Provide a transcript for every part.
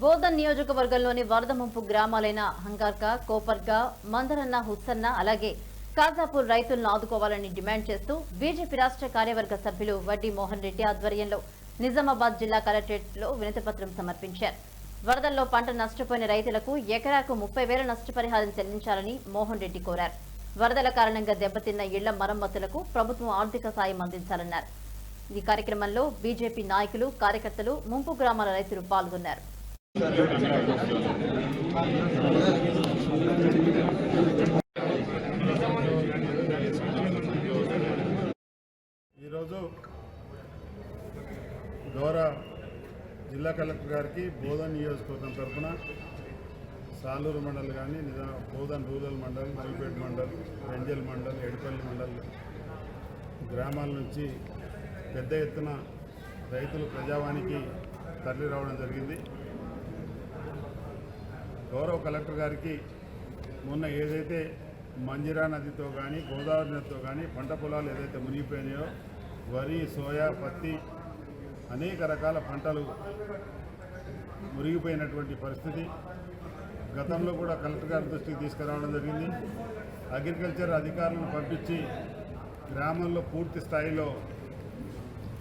బోధన్ నియోజకవర్గంలోని వరద ముంపు గ్రామాలైన హంగార్క కోపర్గ మందరన్న హుస్సన్న అలాగే కాజాపూర్ రైతులను ఆదుకోవాలని డిమాండ్ చేస్తూ బీజేపీ రాష్ట్ర కార్యవర్గ సభ్యులు వడ్డీ మోహన్ రెడ్డి ఆధ్వర్యంలో నిజామాబాద్ జిల్లా కలెక్టరేట్లో వినతిపత్రం సమర్పించారు. వరదల్లో పంట నష్టపోయిన రైతులకు ఎకరాకు ముప్పై వేల నష్టపరిహారం చెల్లించాలని మోహన్ రెడ్డి కోరారు. వరదల కారణంగా దెబ్బతిన్న ఇళ్ళ మరమ్మతులకు ప్రభుత్వం ఆర్థిక సాయం అందించాలన్నారు. ఈ కార్యక్రమంలో బీజేపీ నాయకులు కార్యకర్తలు ముంపు గ్రామాల రైతులు పాల్గొన్నారు. ఈరోజు గౌరవ జిల్లా కలెక్టర్ గారికి బోధన్ నియోజకవర్గం తరఫున సాలూరు మండల్ కానీ నిజా బోధన్ రూరల్ మండల్ నల్పేట్ మండల్ రెంజల్ మండల్ ఎడిపల్లి మండల్ గ్రామాల నుంచి పెద్ద ఎత్తున రైతులు ప్రజావానికి తరలి రావడం జరిగింది. గౌరవ కలెక్టర్ గారికి మొన్న ఏదైతే మంజిరా నదితో కానీ గోదావరి నదితో కానీ పంట పొలాలు ఏదైతే మునిగిపోయినాయో వరి సోయా పత్తి అనేక రకాల పంటలు మునిగిపోయినటువంటి పరిస్థితి. గతంలో కూడా కలెక్టర్ గారి దృష్టికి తీసుకురావడం జరిగింది. అగ్రికల్చర్ అధికారులను పంపించి గ్రామంలో పూర్తి స్థాయిలో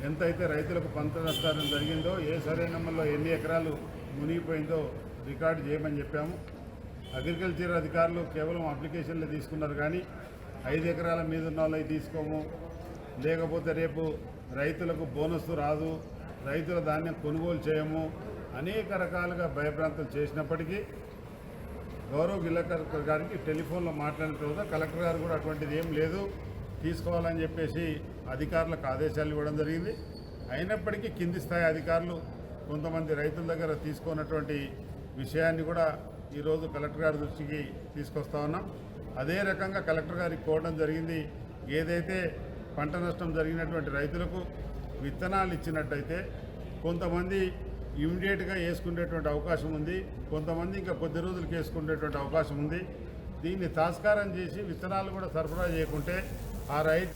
ఎంతైతే రైతులకు పంట నష్టాలు జరిగిందో ఏ సరైనమ్మల్లో ఎన్ని ఎకరాలు మునిగిపోయిందో రికార్డు చేయమని చెప్పాము. అగ్రికల్చర్ అధికారులు కేవలం అప్లికేషన్లు తీసుకున్నారు కానీ ఐదు ఎకరాల మీద ఉన్న వాళ్ళు తీసుకోము. లేకపోతే రేపు రైతులకు బోనస్ రాదు. రైతుల ధాన్యం కొనుగోలు చేయము. అనేక రకాలుగా భయభ్రాంతులు చేసినప్పటికీ గౌరవ్ జిల్లా గారికి టెలిఫోన్లో మాట్లాడిన తర్వాత కలెక్టర్ గారు కూడా అటువంటిది ఏం లేదు. తీసుకోవాలని చెప్పేసి అధికారులకు ఆదేశాలు ఇవ్వడం జరిగింది. అయినప్పటికీ కింది స్థాయి అధికారులు కొంతమంది రైతుల దగ్గర తీసుకున్నటువంటి విషయాన్ని కూడా ఈరోజు కలెక్టర్ గారి దృష్టికి తీసుకొస్తా ఉన్నాం. అదే రకంగా కలెక్టర్ గారికి కోవడం జరిగింది. ఏదైతే పంట నష్టం జరిగినటువంటి రైతులకు విత్తనాలు ఇచ్చినట్టయితే కొంతమంది ఇమీడియట్గా వేసుకునేటువంటి అవకాశం ఉంది. కొంతమంది ఇంకా కొద్ది రోజులకు వేసుకునేటువంటి అవకాశం ఉంది. దీన్ని తాస్కారం చేసి విత్తనాలు కూడా సరఫరా చేయకుంటే ఆ రైతు